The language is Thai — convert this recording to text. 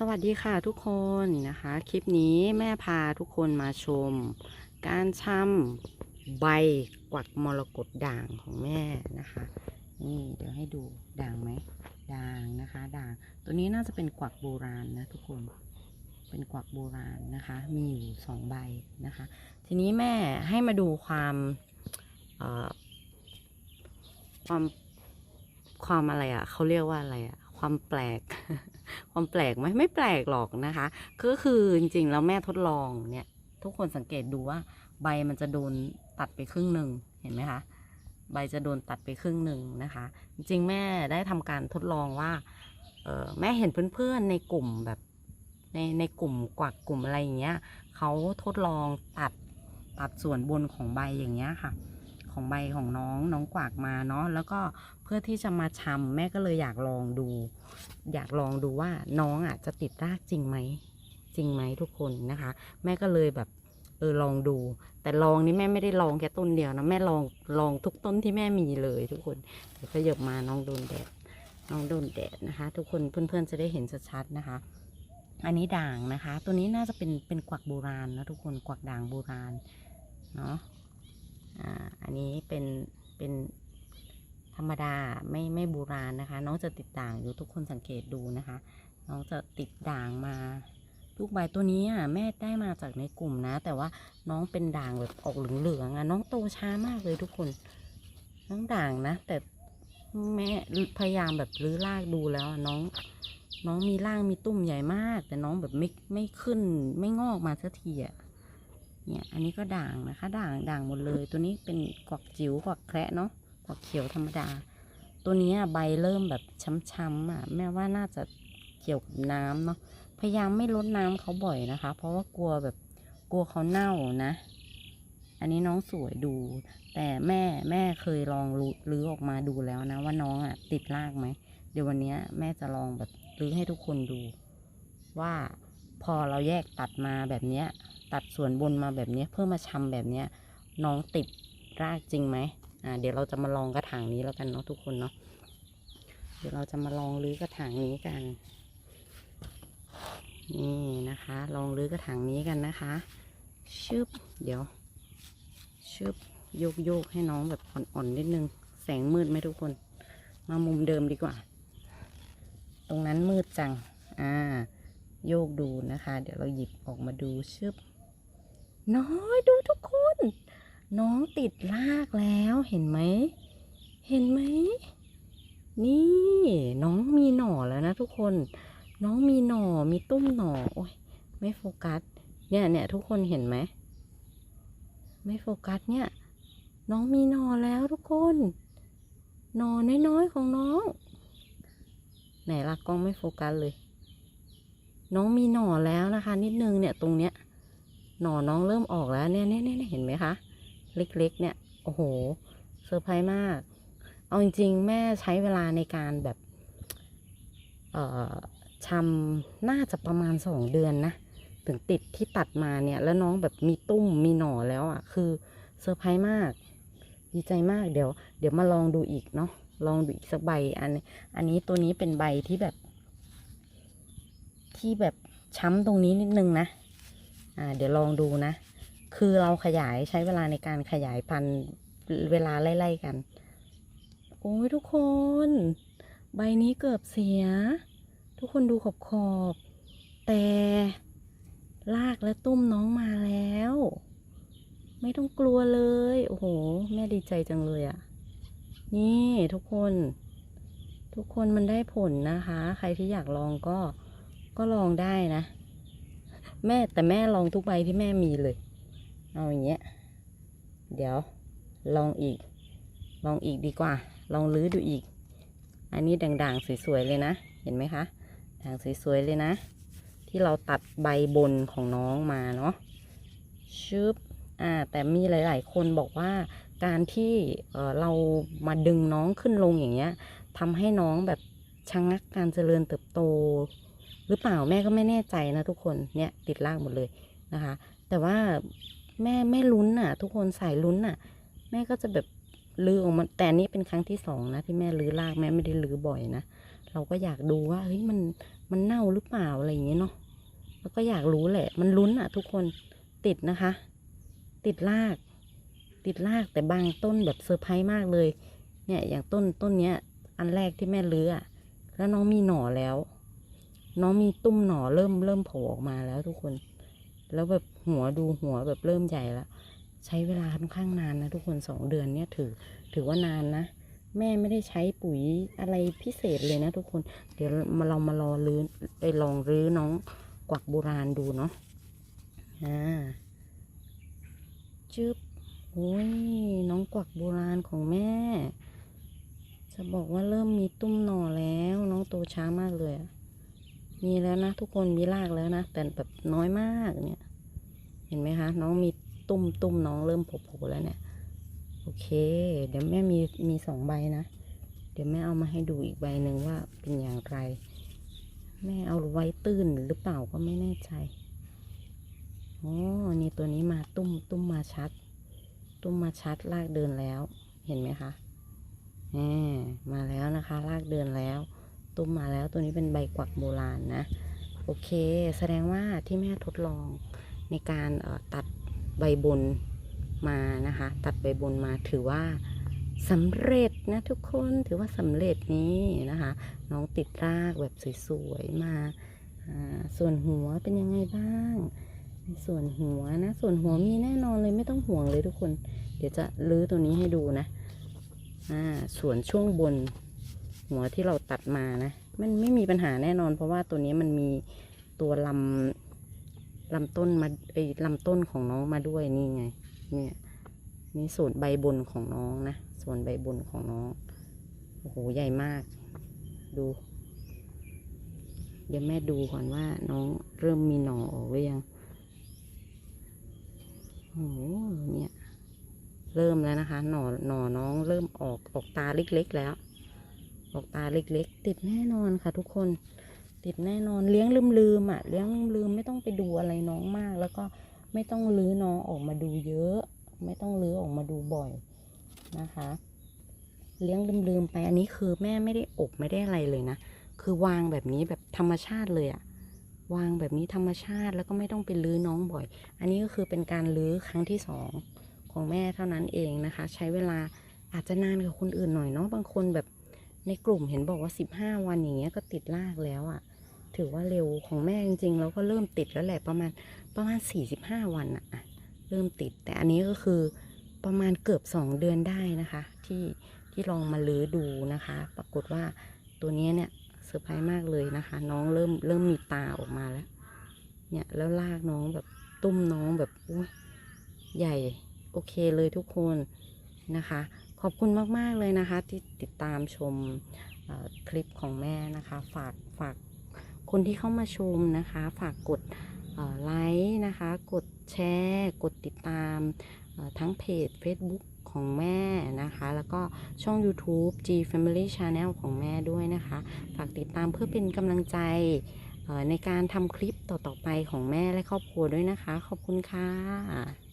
สวัสดีค่ะทุกคนนะคะ คลิปนี้แม่พาทุกคนมาชม การช่ำใบกวักมรกตด่างของแม่นะคะ นี่เดี๋ยวให้ดูด่างไหมด่างนะคะด่าง ตัวนี้น่าจะเป็นกวักโบราณนะทุกคนเป็นกวักโบราณนะคะ มีอยู่สองใบนะคะ ทีนี้แม่ให้มาดูความเอ่อความความอะไรอะ่ะเขาเรียกว่าอะไรอะ่ะ ความแปลก ความแปลกไหมไม่แปลกหรอกนะคะ ก็คือจริงๆแล้วแม่ทดลองเนี่ย ทุกคนสังเกตดูว่า ใบมันจะโดนตัดไปครึ่งหนึ่งเห็นไหมคะใบจะโดนตัดไปครึ่งหนึ่งนะคะ จริงๆแม่ได้ทำการทดลองว่าเออแม่เห็นเพื่อนๆในกลุ่มแบบในในกลุ่มกวักกลุ่มอะไรอย่างเงี้ยเขาทดลองตัดตัดส่วนบนของใบอย่างเงี้ยค่ะ ของใบของน้องน้องกวากมาเนาะแล้วก็เพื่อที่จะมาชำแม่ก็เลยอยากลองดู อยากลองดูว่าน้องอะจะติดรากจริงไหมจริงไหมทุกคนนะคะ แม่ก็เลยแบบเออลองดู แต่ลองนี่แม่ไม่ได้ลองแค่ต้นเดียวนะแม่ลองลองทุกต้นที่แม่มีเลยทุกคนเดี๋ยวขยับมาน้องโดนแดดน้องโดนแดดนะคะ ทุกคนเพื่อนๆจะได้เห็นชัดๆนะคะ อันนี้ด่างนะคะ ตัวนี้น่าจะเป็นเป็นกวักโบราณนะทุกคนกวักด่างโบราณเนาะ อันนี้เป็นเป็นธรรมดาไม่ไม่โบราณนะคะ น้องจะติดด่างอยู่ทุกคนสังเกตดูนะคะ น้องจะติดด่างมาลูกใบตัวนี้อะแม่ได้มาจากในกลุ่มนะ แต่ว่าน้องเป็นด่างแบบออกเหลืองๆอะน้องโตช้ามากเลยทุกคน น้องด่างนะ แต่แม่พยายามแบบรื้อรากดูแล้วน้อง น้องมีร่างมีตุ่มใหญ่มาก แต่น้องแบบไม่ไม่ขึ้นไม่งอกมาสักทีอะ เนี่ย อันนี้ก็ด่างนะคะ ด่างด่างหมดเลย ตัวนี้เป็นกวักจิ๋วกวักแคระเนาะกวักเขียวธรรมดา ตัวนี้ใบเริ่มแบบช้ำๆอะ แม่ว่าน่าจะเกี่ยวกับน้ำเนาะ พยายามไม่ลดน้ำเขาบ่อยนะคะ เพราะว่ากลัวแบบกลัวเขาเน่านะ อันนี้น้องสวยดู แต่แม่แม่เคยลองรื้อรื้อออกมาดูแล้วนะ ว่าน้องอะติดรากไหม เดี๋ยววันนี้แม่จะลองแบบรื้อให้ทุกคนดู ว่าพอเราแยกตัดมาแบบเนี้ย ตัดส่วนบนมาแบบนี้เพื่อมาชำแบบนี้น้องติดรากจริงไหมอ่าเดี๋ยวเราจะมาลองกระถางนี้แล้วกันเนาะทุกคนเนาะเดี๋ยวเราจะมาลองรื้อกระถางนี้กัน นี่นะคะ ลองรื้อกระถางนี้กันนะคะชึบเดี๋ยวชึบโยกโยกให้น้องแบบอ่อนๆนิดนึง แสงมืดไหมทุกคน มามุมเดิมดีกว่า ตรงนั้นมืดจัง อ่า โยกดูนะคะ เดี๋ยวเราหยิบออกมาดูชึบ น้อยดูทุกคน น้องติดรากแล้วเห็นไหม เห็นไหม นี่น้องมีหน่อแล้วนะทุกคน น้องมีหน่อมีตุ้มหน่อโอ้ยไม่โฟกัส เนี่ยเนี่ยทุกคนเห็นไหม ไม่โฟกัสเนี่ย น้องมีหน่อแล้วทุกคนหน่อน้อยๆของน้อง ไหนละกล้องไม่โฟกัสเลย น้องมีหน่อแล้วนะคะ นิดนึงเนี่ยตรงเนี้ย หน่อน้องเริ่มออกแล้วเนี่ยเนี่ยเนี่ยเห็นไหมคะ เล็กๆ เนี่ย โอ้โหเซอร์ไพรส์มาก เอาจริงๆ แม่ใช้เวลาในการแบบเอ่อชำน่าจะประมาณสองเดือนนะ ถึงติดที่ตัดมาเนี่ย แล้วน้องแบบมีตุ้มมีหน่อแล้วอะ คือเซอร์ไพรส์มาก ดีใจมากเดี๋ยว เดี๋ยวมาลองดูอีกเนาะลองดูอีกสักใบอันนี้อันนี้ตัวนี้เป็นใบที่แบบ ที่แบบช้ำตรงนี้นิดนึงนะ เดี๋ยวลองดูนะ คือเราขยายใช้เวลาในการขยายพันธุ์เวลาไล่ๆกัน โอ้ยทุกคน ใบนี้เกือบเสีย ทุกคนดูขอบขอบ แต่รากและตุ้มน้องมาแล้ว ไม่ต้องกลัวเลย โอ้โห แม่ดีใจจังเลยอะ่ะ นี่ทุกคน ทุกคนมันได้ผลนะคะ ใครที่อยากลองก็ก็ลองได้นะ แม่แต่แม่ลองทุกใบที่แม่มีเลย เอาอย่างเงี้ย เดี๋ยวลองอีก ลองอีกดีกว่า ลองลื้อดูอีก อันนี้ด่างๆสวยๆเลยนะ เห็นไหมคะ ด่างสวยๆเลยนะ ที่เราตัดใบบนของน้องมาเนาะชึบอ่า แต่มีหลาย ๆ คนบอกว่าการที่เออเรามาดึงน้องขึ้นลงอย่างเงี้ยทำให้น้องแบบชะงงักการเจริญเติบโต หรือเปล่าแม่ก็ไม่แน่ใจนะทุกคนเนี่ยติดรากหมดเลยนะคะ แต่ว่าแม่แม่ลุ้นน่ะ ทุกคนสายลุ้นน่ะ แม่ก็จะแบบลื้อออกมาแต่นี้เป็นครั้งที่สองนะที่แม่ลื้อรากแม่ไม่ได้ลื้อบ่อยนะเราก็อยากดูว่าเฮ้ยมันมันเน่าหรือเปล่าอะไรอย่างเงี้ยเนาะแล้วก็อยากรู้แหละ มันลุ้นอะทุกคนติดนะคะ ติดราก ติดรากแต่บางต้นแบบเซอร์ไพรส์มากเลย เนี่ยอย่างต้นต้นเนี้ย อันแรกที่แม่เลืออะแล้วน้องมีหน่อแล้ว น้องมีตุ้มหน่อเริ่มเริ่มโผล่ออกมาแล้วทุกคน แล้วแบบหัวดูหัวแบบเริ่มใหญ่แล้วใช้เวลาค่อนข้างนานนะทุกคนสองเดือนเนี่ยถือ ถือว่านานนะแม่ไม่ได้ใช้ปุ๋ยอะไรพิเศษเลยนะทุกคน เดี๋ยวมาเรามารอรื้อไปลองรื้อน้องกวักโบราณดูเนาะอ่าจึ๊บโอ้ยน้องกวักโบราณของแม่ จะบอกว่าเริ่มมีตุ้มหน่อแล้ว น้องโตช้ามากเลยอะ มีแล้วนะ ทุกคนมีรากแล้วนะ แต่แบบน้อยมากเนี่ย เห็นไหมคะ น้องมีตุ้มตุ้มน้องเริ่มโผล่แล้วเนี่ย โอเค เดี๋ยวแม่มีมีสองใบนะ เดี๋ยวแม่เอามาให้ดูอีกใบหนึ่งว่าเป็นอย่างไร แม่เอาไว้ตื้นหรือเปล่าก็ไม่แน่ใจอ๋อนี่ตัวนี้มาตุ้มตุ้มมาชัด ตุ้มมาชัดลากเดินแล้ว เห็นไหมคะแหมมาแล้วนะคะ ลากเดินแล้ว ตุ้มมาแล้วตัวนี้เป็นใบกวักโบราณนะ โอเค แสดงว่าที่แม่ทดลองในการตัดใบบนมานะคะ ตัดใบบนมาถือว่าสำเร็จนะทุกคนถือว่าสำเร็จนี้นะคะ น้องติดรากแบบสวยๆมาส่วนหัวเป็นยังไงบ้าง ส่วนหัวนะ ส่วนหัวมีแน่นอนเลยไม่ต้องห่วงเลยทุกคน เดี๋ยวจะลื้อตัวนี้ให้ดูนะ อ่า ส่วนช่วงบน หัวที่เราตัดมานะ มันไม่มีปัญหาแน่นอน เพราะว่าตัวนี้มันมีตัวลำลำต้นมาไอ้ลำต้นของน้องมาด้วยนี่ไง เนี่ยนี่ส่วนใบบนของน้องนะ ส่วนใบบนของน้อง โอ้โห ใหญ่มาก ดู เดี๋ยวแม่ดูก่อนว่าน้องเริ่มมีหน่อออกหรือยัง โอ้โห เนี่ย เริ่มแล้วนะคะ หน่อ หน่อน้องเริ่มออก ออกตาเล็กๆแล้ว ออกตาเล็กๆ ติดแน่นอนค่ะทุกคน ติดแน่นอนเลี้ยงลืมๆอะเลี้ยงลืมไม่ต้องไปดูอะไรน้องมาก แล้วก็ไม่ต้องลื้อน้องออกมาดูเยอะ ไม่ต้องลื้อออกมาดูบ่อยนะคะ เลี้ยงลืมๆไปอันนี้คือแม่ไม่ได้อบไม่ได้อะไรเลยนะคือวางแบบนี้แบบธรรมชาติเลยอะวางแบบนี้ธรรมชาติแล้วก็ไม่ต้องไปลื้อน้องบ่อย อันนี้ก็คือเป็นการลื้อครั้งที่สองของแม่เท่านั้นเองนะคะ ใช้เวลาอาจจะนานกว่าคนอื่นหน่อยเนาะบางคนแบบ ในกลุ่มเห็นบอกว่า 15 วันอย่างเงี้ยก็ติดรากแล้วอะถือว่าเร็วของแม่จริงๆเราก็เริ่มติดแล้วแหละประมาณประมาณ 45 วันอะอะเริ่มติดแต่อันนี้ก็คือประมาณเกือบ 2 เดือนได้นะคะ ที่ที่ลองมาลื้อดูนะคะ ปรากฏว่าตัวเนี้ยเนี่ยเซอร์ไพรส์มากเลยนะคะ น้องเริ่มเริ่มมีตาออกมาแล้ว เนี่ยแล้วลากน้องแบบตุ้มน้องแบบอุ้ยใหญ่โอเคเลยทุกคนนะคะ ขอบคุณมาก ๆ เลยนะคะ ที่ติดตามชมคลิปของแม่นะคะ ฝากฝากคนที่เข้ามาชมนะคะ ฝากกดไลค์นะคะ กดแชร์ กดติดตามทั้งเพจ Facebook ของแม่นะคะ แล้วก็ช่อง YouTube G Family Channel ของแม่ด้วยนะคะ ฝากติดตามเพื่อเป็นกำลังใจในการทำคลิปต่อๆไปของแม่และครอบครัวด้วยนะคะ ขอบคุณค่ะ